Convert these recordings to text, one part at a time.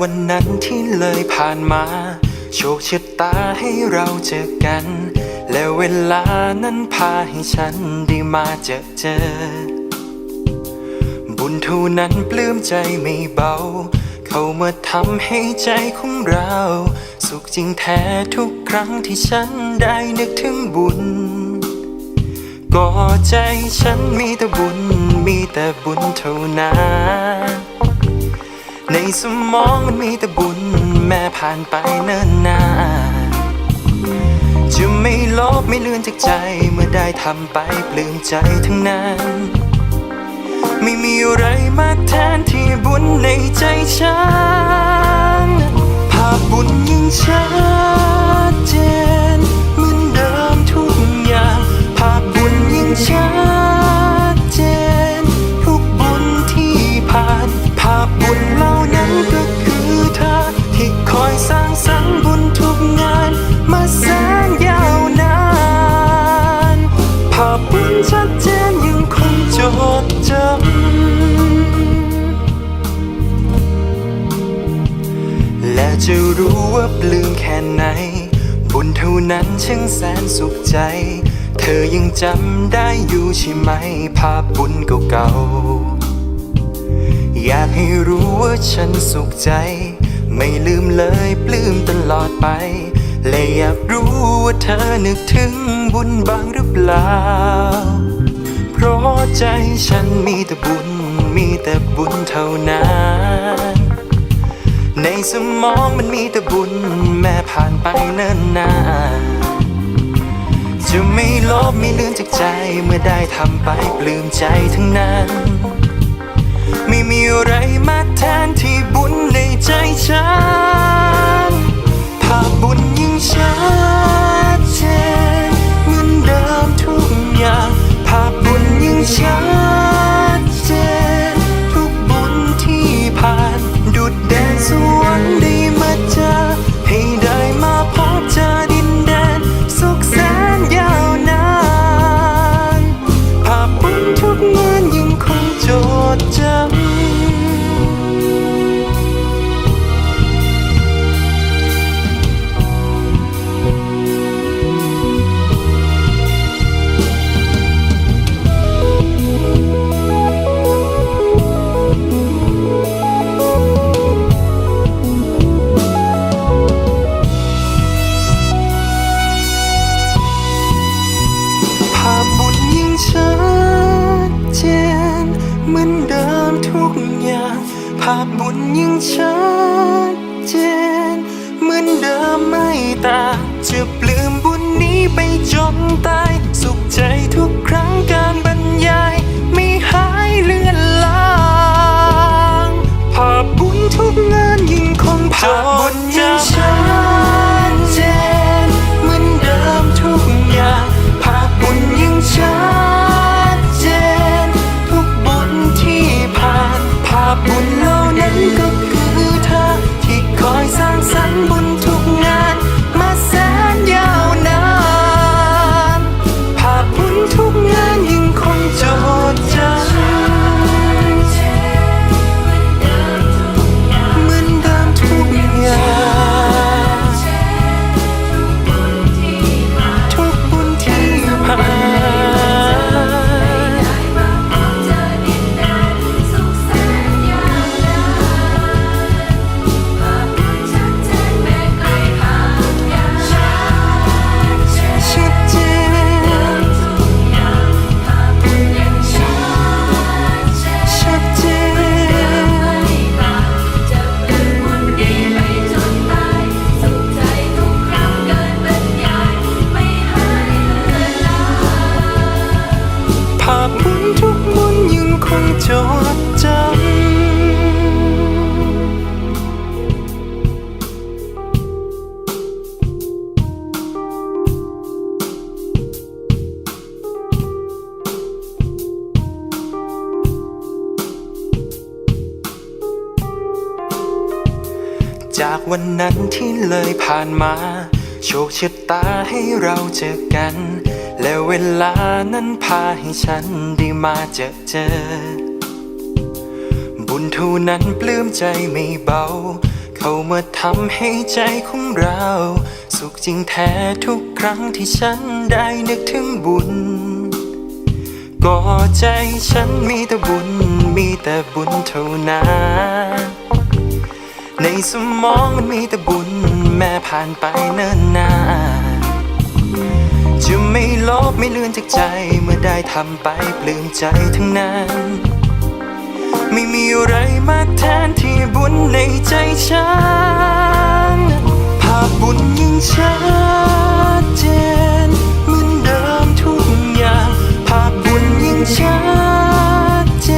วันนั้นที่เลยผ่านมา โชคชะตาให้เราเจอกัน และเวลานั้นพาให้ฉันได้มาเจอเจอ บุญเท่านั้นปลื้มใจไม่เบา เข้ามาทำให้ใจของเรา สุขจริงแท้ทุกครั้งที่ฉันได้นึกถึงบุญก็ใจฉันมีแต่บุญ มีแต่บุญเท่านั้น สมองมันมีแต่บุญ แม่ผ่านไปเนิ่นนานจะไม่ลบไม่เลือนจากใจเมื่อได้ทำไปปลื้มใจทั้งนั้น ไม่มีอะไรมาแทนที่บุญในใจฉันภาพบุญยิ่งชัด ภาพบุญชัดเจนยังคงจดจำ และจะรู้ว่าปลื้มแค่ไหน บุญเท่านั้นช่างแสนสุขใจ เธอยังจำได้อยู่ใช่ไหม ภาพบุญเก่าๆ อยากให้รู้ว่าฉันสุขใจ ไม่ลืมเลยปลื้มตลอดไป และอยากรู้ว่าเธอนึกถึงบุญบ้างหรือเปล่า เพราะใจฉันมีแต่บุญ มีแต่บุญเท่านั้น ในสมองมันมีแต่บุญแม้ผ่านไปเนิ่นนานจะไม่ลบไม่ลือนจากใจเมื่อได้ทำไปปลื้มใจทั้งนั้น ไม่มีอะไรมาแทนที่บุญในใจฉันภาพบุญยิ่ ง ภาพบุญยิ่งชัดเจนเหมือนเดิมไม่ต่างจะปลื้มบุญนี้ไปจนตายสุขใจทุกาพบุญทุกมุนยังคงจดจำจากวันนั้นที่เลยผ่านมา โชคชะตาให้เราเจอกัน และเวลานั้นพาให้ฉันได้มาเจอเจอ บุญเท่านั้นปลื้มใจไม่เบา เข้ามาทำให้ใจของเรา สุขจริงแท้ทุกครั้งที่ฉันได้นึกถึงบุญก็ใจฉันมีแต่บุญ มีแต่บุญเท่านั้นในสมองมันมีแต่บุญ แม้ผ่านไปเนิ่นนาน จะไม่ลบไม่เลือนจากใจเมื่อได้ทำไปปลื้มใจทั้งนั้น ไม่มีอะไรมาแทนที่บุญในใจฉันภาพบุญยิ่งชัดเจนเหมือนเดิมทุกอย่างภาพบุญยิ่งชัดเจ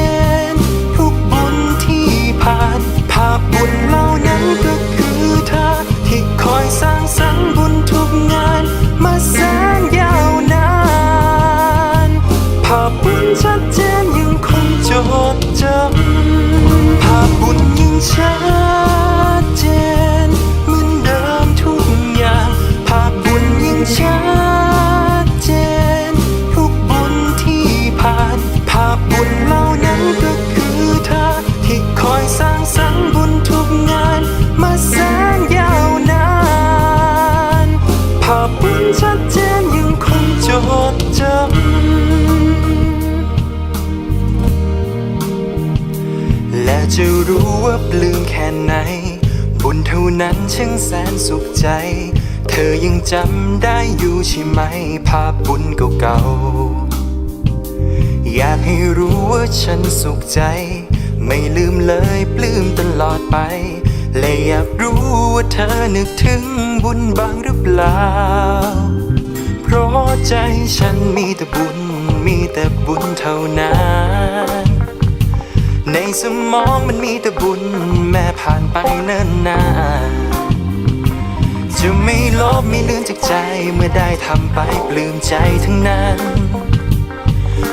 นทุกบุญที่ผ่านภาพบุญเหล่านั้นก็คือเธอที่คอยสร้างสรรค์บุญ ยิ่ ไหน บุญเท่านั้นช่างแสนสุขใจ เธอยังจำได้อยู่ใช่ไหม ภาพบุญเก่าๆ อยากให้รู้ว่าฉันสุขใจ ไม่ลืมเลยปลื้มตลอดไป และอยากรู้ว่าเธอนึกถึงบุญบ้างหรือเปล่า เพราะใจฉันมีแต่บุญ มีแต่บุญเท่านั้น ในสมองมันมีแต่บุญแม้ผ่านไปเนิ่นนานจะไม่ลบไม่ลืมจากใจเมื่อได้ทำไปปลื้มใจทั้งนั้น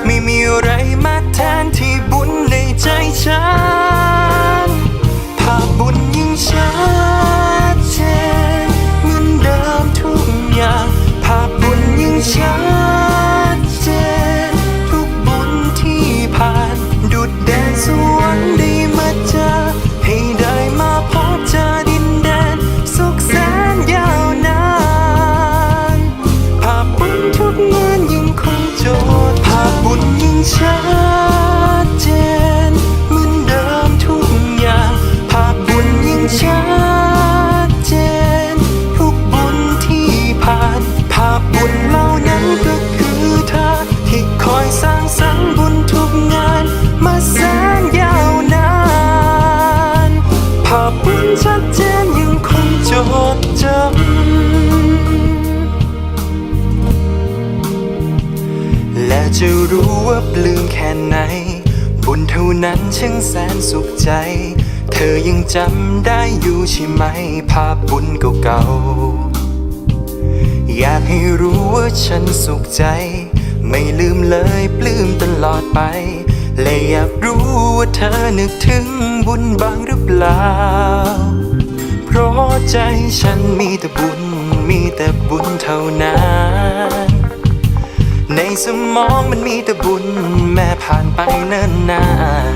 ไม่มีอะไรมาแทนที่บุญในใจฉัน ค่ไหน บุญเท่านั้นช่างแสนสุขใจ เธอยังจำได้อยู่ใช่ไหม ภาพบุญเก่าๆ อยากให้รู้ว่าฉันสุขใจ ไม่ลืมเลยปลื้มตลอดไป และอยากรู้ว่าเธอนึกถึงบุญบ้างหรือเปล่า เพราะใจฉันมีแต่บุญ มีแต่บุญเท่านั้น ในสมองมันมีแต่บุญแม้ผ่านไปเนิ่นนาน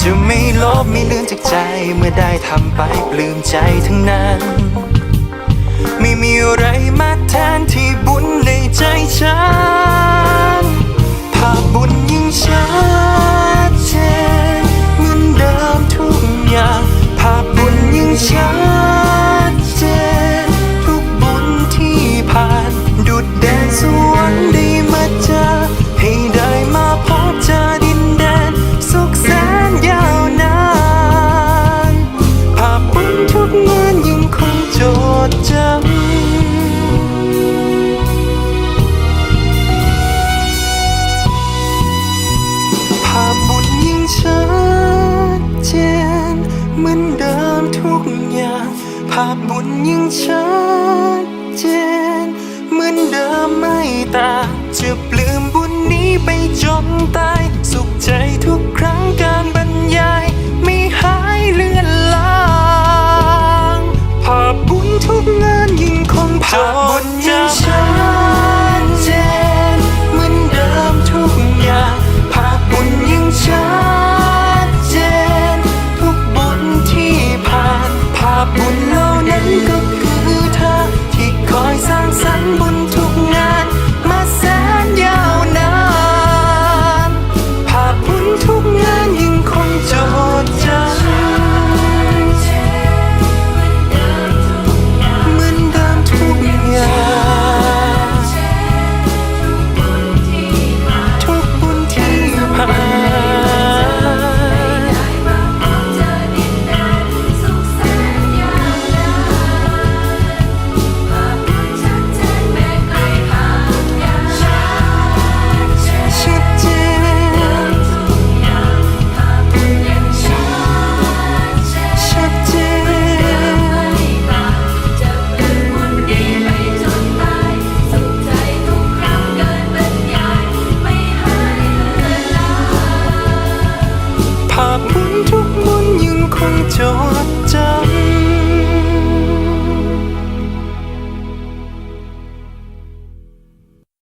จะไม่ลบไม่ลือนจากใจเมื่อได้ทำไปปลื้มใจทั้งนั้น ไม่มีอะไรมาแทนที่บุญในใจฉันภาพบุญยิ่งชัดเจน บุญยิ่งชัดเจนเหมือนเดิมไม่ต่างจะปลื้มบุญนี้ไปจนตาย สุขใจทุกครั้งกัน